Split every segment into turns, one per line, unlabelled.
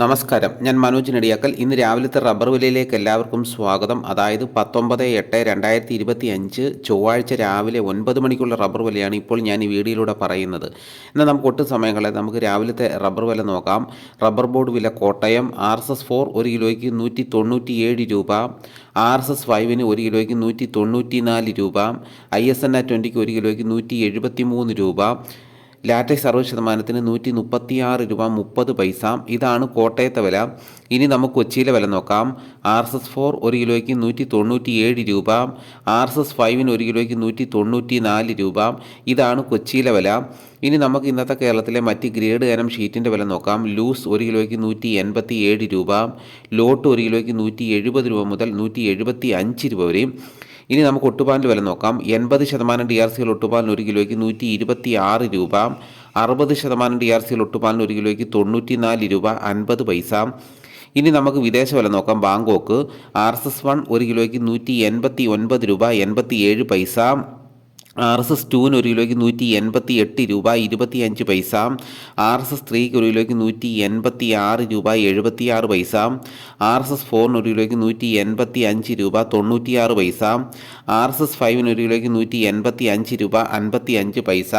നമസ്കാരം. ഞാൻ മനോജ് നെടിയാക്കൽ. ഇന്ന് രാവിലത്തെ റബ്ബർ വിലയിലേക്ക് എല്ലാവർക്കും സ്വാഗതം. അതായത് പത്തൊമ്പത് എട്ട് രണ്ടായിരത്തി ഇരുപത്തി അഞ്ച് ചൊവ്വാഴ്ച രാവിലെ ഒൻപത് മണിക്കുള്ള റബ്ബർ വിലയാണ് ഇപ്പോൾ ഞാൻ ഈ വീഡിയോയിലൂടെ പറയുന്നത്. എന്നാൽ നമുക്ക് ഒട്ടും സമയങ്ങളെ നമുക്ക് രാവിലത്തെ റബ്ബർ വില നോക്കാം. റബ്ബർ ബോർഡ് വില Kottayam. R S S four ഒരു കിലോയ്ക്ക് നൂറ്റി തൊണ്ണൂറ്റി ഏഴ് രൂപ. ആർ എസ് എസ് ഫൈവിന് ഒരു കിലോയ്ക്ക് നൂറ്റി തൊണ്ണൂറ്റി നാല് രൂപ. ഐ എസ് എൻ ആ ട്വന്റിക്ക് ഒരു കിലോയ്ക്ക് നൂറ്റി എഴുപത്തി മൂന്ന് രൂപ. ലാറ്റക്സ് അറുപത് ശതമാനത്തിന് നൂറ്റി മുപ്പത്തിയാറ് രൂപ മുപ്പത് പൈസ. ഇതാണ് കോട്ടയത്തെ വില. ഇനി നമുക്ക് കൊച്ചിയിലെ വില നോക്കാം. ആർ എസ് എസ് ഫോർ ഒരു കിലോയ്ക്ക് നൂറ്റി തൊണ്ണൂറ്റി ഏഴ് രൂപ. ആർ എസ് എസ് ഫൈവിന് ഒരു കിലോയ്ക്ക് നൂറ്റി തൊണ്ണൂറ്റി നാല് രൂപ. ഇതാണ് കൊച്ചിയിലെ വില. ഇനി നമുക്ക് ഇന്നത്തെ കേരളത്തിലെ മറ്റ് ഗ്രേഡ് ഇനം ഷീറ്റിന്റെ വില നോക്കാം. ലൂസ് ഒരു കിലോയ്ക്ക് നൂറ്റി എൺപത്തി ഏഴ് രൂപ. ലോട്ട് ഒരു കിലോയ്ക്ക് നൂറ്റി എഴുപത് രൂപ മുതൽ നൂറ്റി എഴുപത്തി അഞ്ച് രൂപ വരെയും ഇനി നമുക്ക് ഒട്ടുപാലിന്റെ വില നോക്കാം. എൺപത് ശതമാനം ഡി ആർ സിയിൽ ഒട്ടുപാലിന് ഒരു കിലോയ്ക്ക് നൂറ്റി ഇരുപത്തി ആറ് രൂപ. അറുപത് ശതമാനം ഡി ആർ സിയിൽ ഒട്ടുപാലിന് ഒരു കിലോയ്ക്ക് തൊണ്ണൂറ്റി നാല് രൂപ അൻപത് പൈസ. ഇനി നമുക്ക് വിദേശ വില നോക്കാം. Bangkok R S S one ഒരു കിലോയ്ക്ക് നൂറ്റി എൺപത്തി ഒൻപത് രൂപ എൺപത്തി ഏഴ് പൈസ. ആർ എസ് എസ് ടുവിന് ഒരു കിലോയ്ക്ക് നൂറ്റി എൺപത്തി എട്ട് രൂപ ഇരുപത്തി അഞ്ച് പൈസ. ആർ എസ് എസ് ത്രീക്ക് ഒരു കിലോയ്ക്ക് നൂറ്റി എൺപത്തി ആറ് രൂപ എഴുപത്തി ആറ് പൈസ. ആർ എസ് എസ് ഫോറിന് ഒരു കിലോയ്ക്ക് നൂറ്റി എൺപത്തി അഞ്ച് രൂപ തൊണ്ണൂറ്റിയാറ് പൈസ. ആർ എസ് എസ് ഫൈവിന് ഒരു കിലോയ്ക്ക് നൂറ്റി എൺപത്തി അഞ്ച് രൂപ അൻപത്തി അഞ്ച് പൈസ.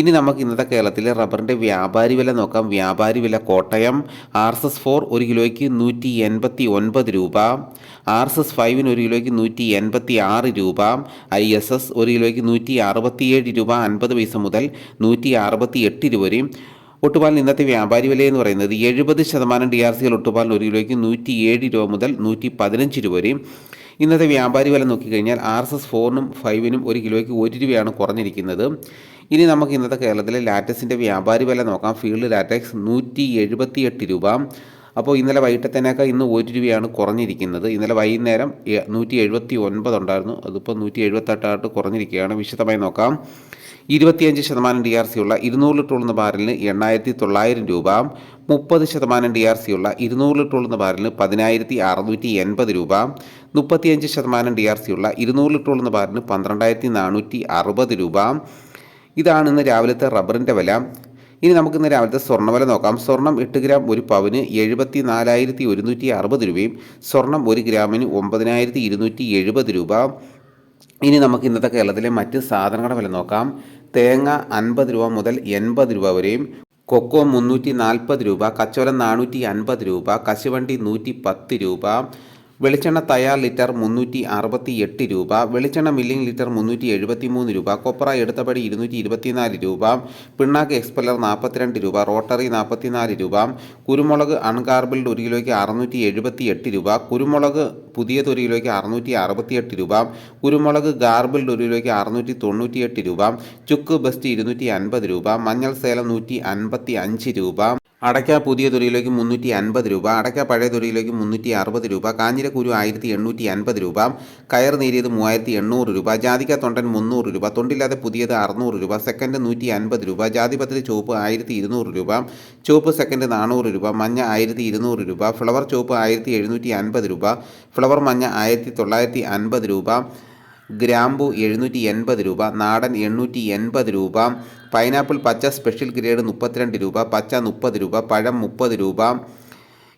ഇനി നമുക്ക് ഇന്നത്തെ കേരളത്തിലെ റബ്ബറിന്റെ വ്യാപാരി വില നോക്കാം. വ്യാപാരി വില Kottayam R S S four ഒരു കിലോയ്ക്ക് നൂറ്റി എൺപത്തി ഒൻപത് രൂപ. ആർ എസ് എസ് ഫൈവിന് ഒരു കിലോയ്ക്ക് നൂറ്റി എൺപത്തി ആറ് രൂപ. ഐ എസ് എസ് ഒരു കിലോയ്ക്ക് നൂറ്റി അറുപത്തിയേഴ് രൂപ അൻപത് പൈസ മുതൽ നൂറ്റി അറുപത്തി എട്ട് രൂപ വരെയും. ഒട്ടുപാലിന് ഇന്നത്തെ വ്യാപാരി വില എന്ന് പറയുന്നത് എഴുപത് ശതമാനം ഡി ആർ സികൾ ഒട്ടുപാലിന് ഒരു കിലോയ്ക്ക് നൂറ്റി ഏഴ് രൂപ മുതൽ നൂറ്റി പതിനഞ്ച് രൂപ വരെയും. ഇന്നത്തെ വ്യാപാരി വില നോക്കിക്കഴിഞ്ഞാൽ ആർ എസ് എസ് ഫോറിനും ഫൈവിനും ഒരു കിലോയ്ക്ക് ഒരു രൂപയാണ് കുറഞ്ഞിരിക്കുന്നത്. ഇനി നമുക്ക് ഇന്നത്തെ കേരളത്തിലെ ലാറ്റക്സിന്റെ വ്യാപാരി വില നോക്കാം. ഫീൽഡ് ലാറ്റക്സ് നൂറ്റി എഴുപത്തി എട്ട് രൂപ. അപ്പോൾ ഇന്നലെ വൈകിട്ടത്തേനേക്കാൾ ഇന്ന് ഒരു രൂപയാണ് കുറഞ്ഞിരിക്കുന്നത്. ഇന്നലെ വൈകുന്നേരം നൂറ്റി എഴുപത്തി ഒൻപത് ഉണ്ടായിരുന്നു. അതിപ്പോൾ നൂറ്റി എഴുപത്തെട്ടായിട്ട് കുറഞ്ഞിരിക്കുകയാണ്. വിശദമായി നോക്കാം. ഇരുപത്തിയഞ്ച് ശതമാനം ഡി ആർ സി ഉള്ള ഇരുന്നൂറ് ലിറ്റർ ഉള്ള ബാരലിന് എണ്ണായിരത്തി തൊള്ളായിരം രൂപ. മുപ്പത് ശതമാനം ഡി ആർ സി ഉള്ള ഇരുന്നൂറ് ലിറ്റർ ഉള്ള ബാരലിന് പതിനായിരത്തി അറുന്നൂറ്റി എൺപത് രൂപ. മുപ്പത്തിയഞ്ച് ശതമാനം ഡി ആർ സി ഉള്ള ഇരുന്നൂറ് ലിറ്റർ ഉള്ള ബാരലിന് പന്ത്രണ്ടായിരത്തി നാനൂറ്റി അറുപത് രൂപ. ഇതാണ് ഇന്ന് രാവിലത്തെ റബ്ബറിന്റെ വില. ഇനി നമുക്ക് ഇന്ന് രാവിലത്തെ സ്വർണവില നോക്കാം. സ്വർണം എട്ട് ഗ്രാം ഒരു പവന് എഴുപത്തി നാലായിരത്തി ഒരുന്നൂറ്റി അറുപത് രൂപയും സ്വർണം ഒരു ഗ്രാമിന് ഒമ്പതിനായിരത്തി ഇരുന്നൂറ്റി എഴുപത് രൂപ. ഇനി നമുക്ക് ഇന്നത്തെ കേരളത്തിലെ മറ്റ് സാധനങ്ങളുടെ വില നോക്കാം. തേങ്ങ അൻപത് രൂപ മുതൽ എൺപത് രൂപ വരെയും കൊക്കോ മുന്നൂറ്റി നാൽപ്പത് രൂപ കച്ചോലം നാനൂറ്റി അൻപത് രൂപ കശുവണ്ടി നൂറ്റി പത്ത് രൂപ വെളിച്ചെണ്ണ തയ്യാർ ലിറ്റർ മുന്നൂറ്റി അറുപത്തി എട്ട് രൂപ വെളിച്ചെണ്ണ മില്ലിംഗ് ലിറ്റർ മുന്നൂറ്റി എഴുപത്തി മൂന്ന് രൂപ കൊപ്ര എടുത്തപടി ഇരുന്നൂറ്റി ഇരുപത്തിനാല് രൂപ പിണ്ണാക്ക് എക്സ്പെല്ലർ നാൽപ്പത്തിരണ്ട് രൂപ റോട്ടറി നാൽപ്പത്തിനാല് രൂപ കുരുമുളക് അൺകാർബിൾഡ് ഒരു കിലോയ്ക്ക് അറുന്നൂറ്റി എഴുപത്തി എട്ട് രൂപ കുരുമുളക് പുതിയത് ഒരു കിലോയ്ക്ക് അറുന്നൂറ്റി അറുപത്തിയെട്ട് രൂപ കുരുമുളക് ഗാർബിൾഡ് ഒരു കിലോയ്ക്ക് അറുന്നൂറ്റി തൊണ്ണൂറ്റിയെട്ട് രൂപ ചുക്ക് ബസ്റ്റ് ഇരുന്നൂറ്റി അൻപത് രൂപ മഞ്ഞൾ സേലം നൂറ്റി അൻപത്തി അഞ്ച് രൂപ. അടയ്ക്ക പുതിയ തുറയിലേക്ക് മുന്നൂറ്റി അൻപത് രൂപ അടയ്ക്ക പഴയ തുറയിലേക്ക് മുന്നൂറ്റി അറുപത് രൂപ കാഞ്ഞിരക്കുരു ആയിരത്തി എണ്ണൂറ്റി അൻപത് രൂപ കയർ നേരിയത് മൂവായിരത്തി എണ്ണൂറ് രൂപ ജാതിക്ക തൊണ്ടൻ മുന്നൂറ് രൂപ തൊണ്ടില്ലാതെ പുതിയത് അറുന്നൂറ് രൂപ സെക്കൻഡ് നൂറ്റി അൻപത് രൂപ ജാതിപത്രി ചുവപ്പ് ആയിരത്തി ഇരുന്നൂറ് രൂപ ചുവപ്പ് സെക്കൻഡ് നാനൂറ് രൂപ മഞ്ഞ ആയിരത്തി ഇരുന്നൂറ് രൂപ ഫ്ലവർ ചുവപ്പ് ആയിരത്തി എഴുന്നൂറ്റി അൻപത് രൂപ ഫ്ലവർ മഞ്ഞ ആയിരത്തി തൊള്ളായിരത്തി അൻപത് രൂപ ഗ്രാമ്പു എഴുന്നൂറ്റി എൺപത് രൂപ നാടൻ എണ്ണൂറ്റി എൺപത് രൂപ പൈനാപ്പിൾ പച്ച സ്പെഷ്യൽ ഗ്രേഡ് മുപ്പത്തിരണ്ട് രൂപ പച്ച മുപ്പത് രൂപ പഴം മുപ്പത് രൂപ.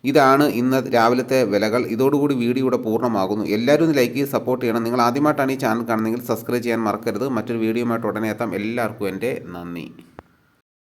ഇതാണ് ഇന്ന് രാവിലത്തെ വിലകൾ. ഇതോടുകൂടി വീഡിയോ ഇവിടെ പൂർണമാകുന്നു. എല്ലാവരും ലൈക്ക് ചെയ്ത് സപ്പോർട്ട് ചെയ്യണം. നിങ്ങൾ ആദ്യമായിട്ടാണ് ഈ ചാനൽ കാണുന്നതെങ്കിൽ സബ്സ്ക്രൈബ് ചെയ്യാൻ മറക്കരുത്. മറ്റൊരു വീഡിയോയുമായിട്ട് ഉടനെ എത്താം. എല്ലാവർക്കും എന്റെ നന്ദി.